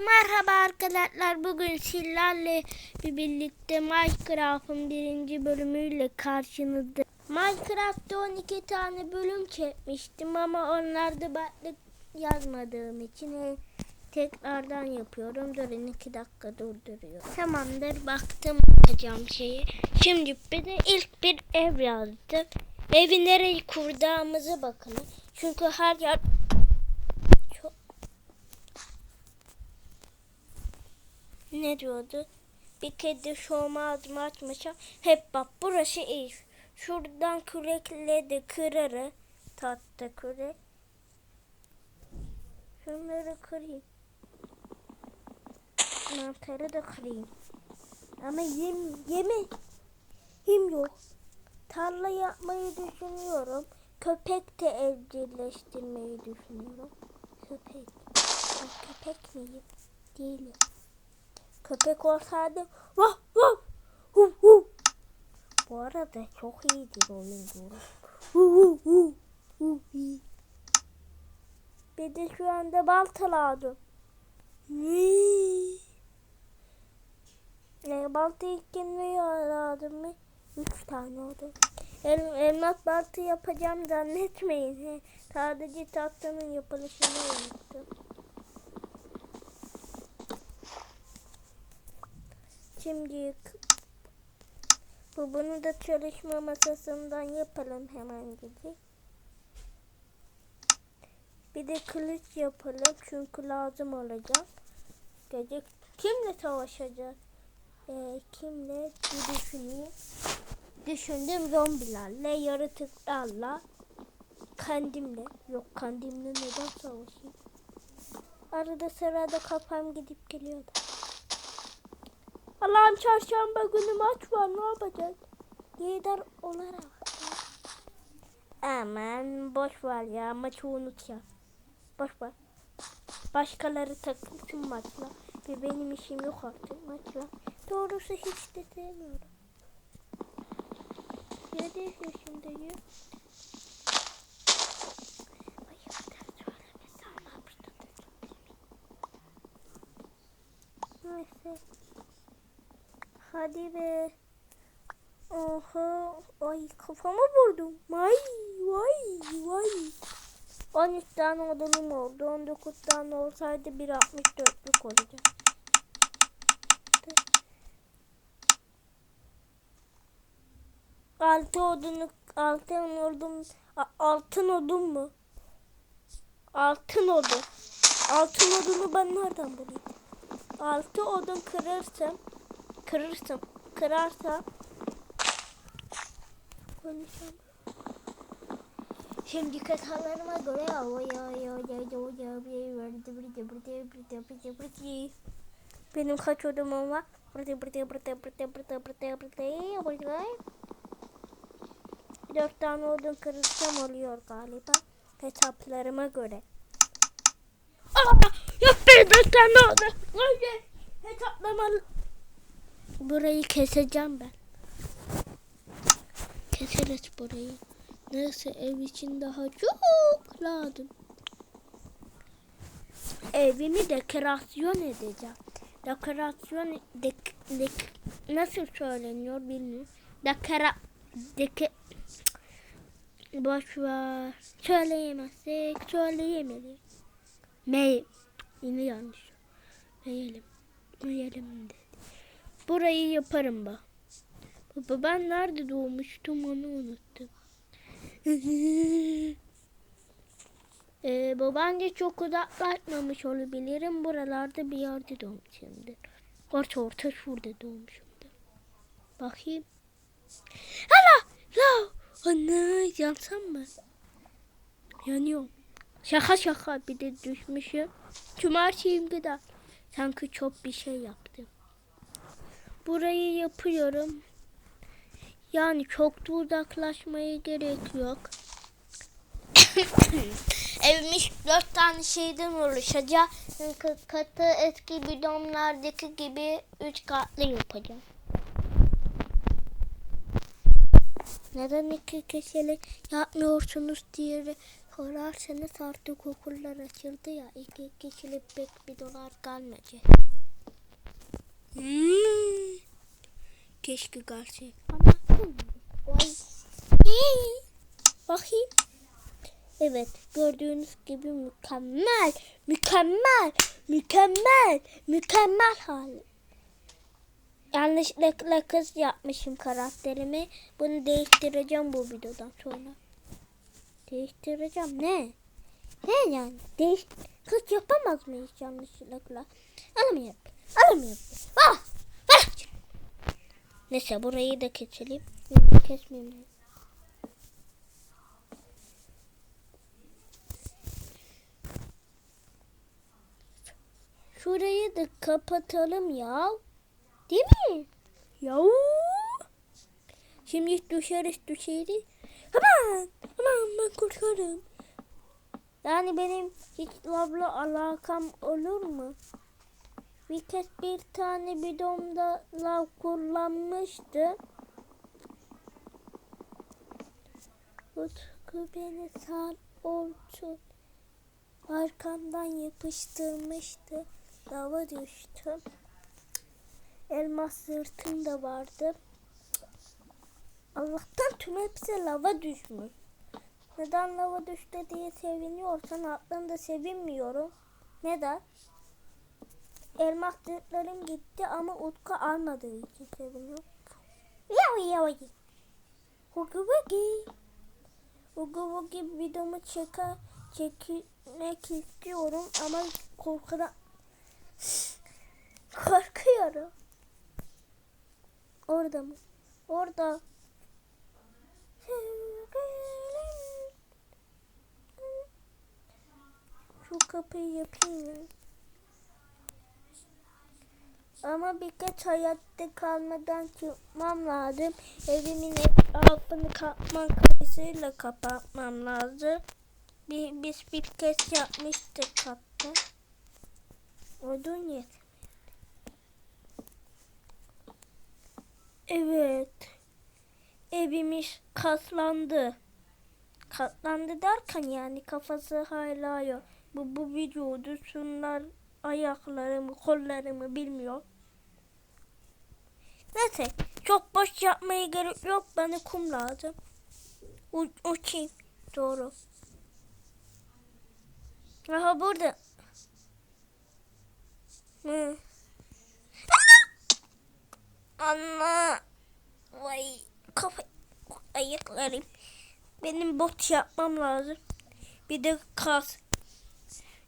Merhaba arkadaşlar. Bugün sizlerle bir birlikte Minecraft'ın birinci bölümüyle karşınızda. Minecraft'ta 12 tane bölüm çekmiştim ama onlarda başlık yazmadığım için e, tekrardan yapıyorum. Durun 2 dakika durduruyor. Tamamdır baktım yapacağım şeyi. Şimdi bir de ilk bir ev yazdım. Evi nereye kuracağımızı bakalım. Çünkü her yer çok ne diyordu? Bir kedi şovma adım atmışım. Hep bak burası ev. Şuradan kürekle de kırarı. Tahta kürek. Şunları kırayım. Mantarı da kırayım. Ama yem, yeme. Yem yok. Tarla yapmayı düşünüyorum. Köpek de evcilleştirmeyi düşünüyorum. Köpek. Ben köpek miyim? Değilim. Köpek olsaydı vah vah hu hu. Bu arada çok iyidir oyun bu. Hu hu hu hu hi. Bir de şu anda baltaladım. Vii. E, balta ilk yaradım mı? Üç tane oldu. El, elmas baltı yapacağım zannetmeyin. Sadece tahtanın yapılışını unuttum. Şimdi bu bunu da çalışma masasından yapalım hemen gidip. Bir de kılıç yapalım çünkü lazım olacak. Gece kimle savaşacağız? Ee, kimle bir düşüneyim. Düşündüm zombilerle, yaratıklarla, kendimle. Yok kendimle neden savaşayım? Arada sırada kafam gidip geliyordu. Allah'ım çarşamba günü maç var ne yapacağız? Lider olarak. Aman boş ver ya maçı unut ya. Boş ver. Başkaları takılsın maçla. Ve benim işim yok artık maçla. Doğrusu hiç de sevmiyorum. 7 yaşındayım. Neyse. Hadi be. Oha. Ay kafama vurdum. Vay vay vay. 13 tane odunum oldu. 19 tane olsaydı bir 64'lük olacak. Altı odunu altın odun altın odun mu? Altın odun. Altın odunu ben nereden bulayım? Altı odun kırırsam kırırsam kırarsam konuşalım. Şimdi katalarıma göre benim kaç odamım var? Dört tane odun kırırsam oluyor galiba. Hesaplarıma göre. Aa, yok bir dört tane odun. Hayır. Burayı keseceğim ben. Keseriz burayı. Neyse ev için daha çok lazım. Evimi dekorasyon edeceğim. Dekorasyon dek, dek, nasıl söyleniyor bilmiyorum. Dekora deke boş ver. Söyleyemezsek söyleyemedik. Me yine yanlış. Meyelim. Meyelim dedi. Burayı yaparım bak. Baba ben nerede doğmuştum onu unuttum. ee, babaanne çok uzaklaşmamış olabilirim. Buralarda bir yerde doğmuşumdur. Orta orta şurada doğmuşumdur. Bakayım. Hala! La! Anne yansam mı? Yanıyorum. Şaka şaka bir de düşmüşüm. Tüm her şeyim gıda. Sanki çok bir şey yaptım. Burayı yapıyorum. Yani çok da uzaklaşmaya gerek yok. Evimiz dört tane şeyden oluşacak. Çünkü katı eski bidonlardaki gibi üç katlı yapacağım. Neden iki kişilik yapmıyorsunuz diye Sorarsanız artık okullar açıldı ya. İki kişilik pek bir dolar kalmayacak. Hmm. Keşke gerçek. Bakayım. Evet gördüğünüz gibi mükemmel, mükemmel, mükemmel, mükemmel hali. Yanlışlıkla kız yapmışım karakterimi. Bunu değiştireceğim bu videodan sonra. Değiştireceğim ne? Ne yani? Değiş kız yapamaz mıyız yanlışlıkla? Alım yap. Alım yap. Ah! Ah! Neyse burayı da keselim. Kesmeyeyim. Şurayı da kapatalım ya. Değil mi? Ya. Şimdi düşeriz düşeriz. Hemen. Hemen ben korkarım. Yani benim hiç lavla alakam olur mu? Bir kez bir tane bidonda lav kullanmıştı. Utku beni sağ olsun. Arkamdan yapıştırmıştı. Lava düştüm. Elmas sırtım da vardı. Allah'tan tüm hepsi lava düşmüş. Neden lava düştü diye seviniyorsan aklında sevinmiyorum. Neden? Elmas sırtlarım gitti ama Utku almadığı için seviniyorum. Yavi yavi. Hugi hugi. Hugi hugi videomu çeker, çekmek istiyorum ama korkudan korkuyorum. Orada mı? Orada. Şu kapıyı yapayım ya. Ama birkaç hayatta kalmadan çıkmam lazım. Evimin etrafını katman kayısıyla kapatmam lazım. Bir, biz bir kez yapmıştık hatta. Odun yet. Evet. Evimiz kaslandı. Katlandı derken yani kafası hala yok. Bu, bu vücudu şunlar ayaklarımı kollarımı bilmiyor. Neyse çok boş yapmaya gerek yok. Bana kum lazım. U uçayım. Doğru. Aha burada. Hı. Anne. Vay kafa ayaklarım. Benim bot yapmam lazım. Bir de kas.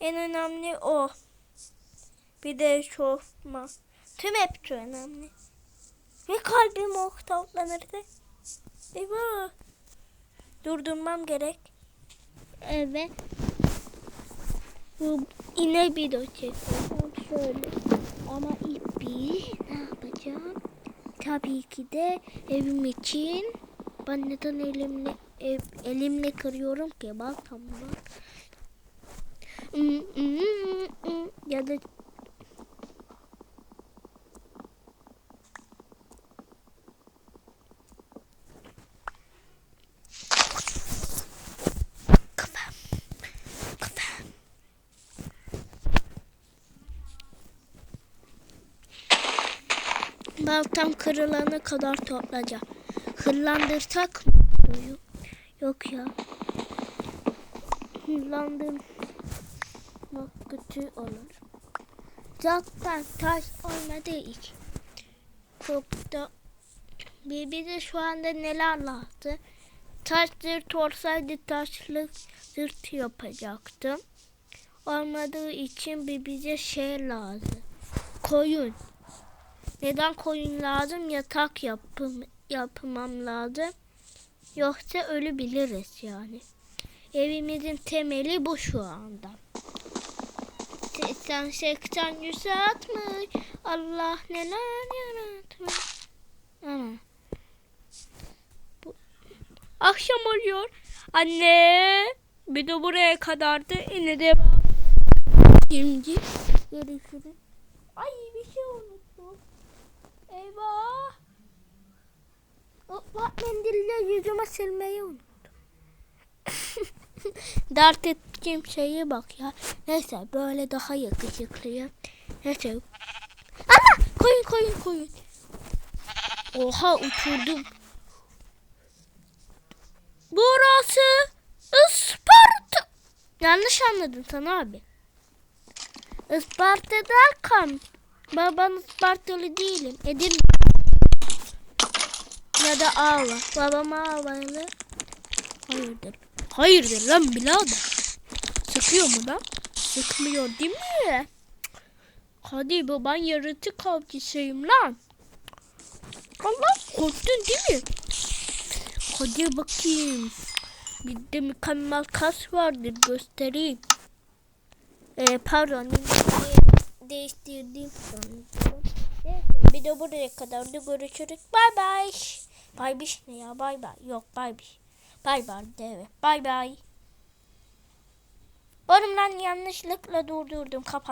En önemli o. Bir de eşofman. Tüm hepsi önemli. Ve kalbim o toplanırdı. Eyvah. Durdurmam gerek. Evet. Bu yine bir çekiyorum. Şöyle. Ama ipi ne yapacağım? Tabii ki de evim için ben neden elimle ev, elimle kırıyorum ki bak tamam bak. Hmm, hmm, hmm. Ya da Baltam kırılana kadar toplayacağım. Hırlandırsak mı? Yok, ya. Hırlandırmak kötü olur. Zaten taş olmadığı için. Çok da bir bize şu anda neler lazım? Taş zırt olsaydı taşlı zırt yapacaktım. Olmadığı için bir bize şey lazım. Koyun. Neden koyun lazım? Yatak yapım, yapmam lazım. Yoksa ölebiliriz yani. Evimizin temeli bu şu anda. 80 80 100 atmış. Allah neler yaratmış. Ana. Bu- Akşam oluyor. Anne. Bir de buraya kadardı. Yine de Şimdi görüşürüz. Ay bir şey unuttum. Eyvah. Islak mendille yüzüme silmeyi unuttum. Dert ettiğim şeye bak ya. Neyse böyle daha yakışıklıyım. Neyse. Ana koyun koyun koyun. Oha uçurdum. Burası Isparta. Yanlış anladın sen abi. Isparta derken baban Ispartalı değilim. Edirne. Ya da Ağla. Babam Ağlalı. Hayırdır? Hayırdır lan birader? Sıkıyor mu lan? Sıkmıyor değil mi? Hadi baban yaratık avcısıyım lan. Allah korktun değil mi? Hadi bakayım. Bir de mükemmel kas vardır göstereyim. Ee, pardon de- değiştirdim sanırım. Bir de buraya kadar da görüşürüz. Bay bay. Bay biş ne ya bay bay. Yok bay biş. Bay bay deve. Bay bay. Lan yanlışlıkla durdurdum kapat.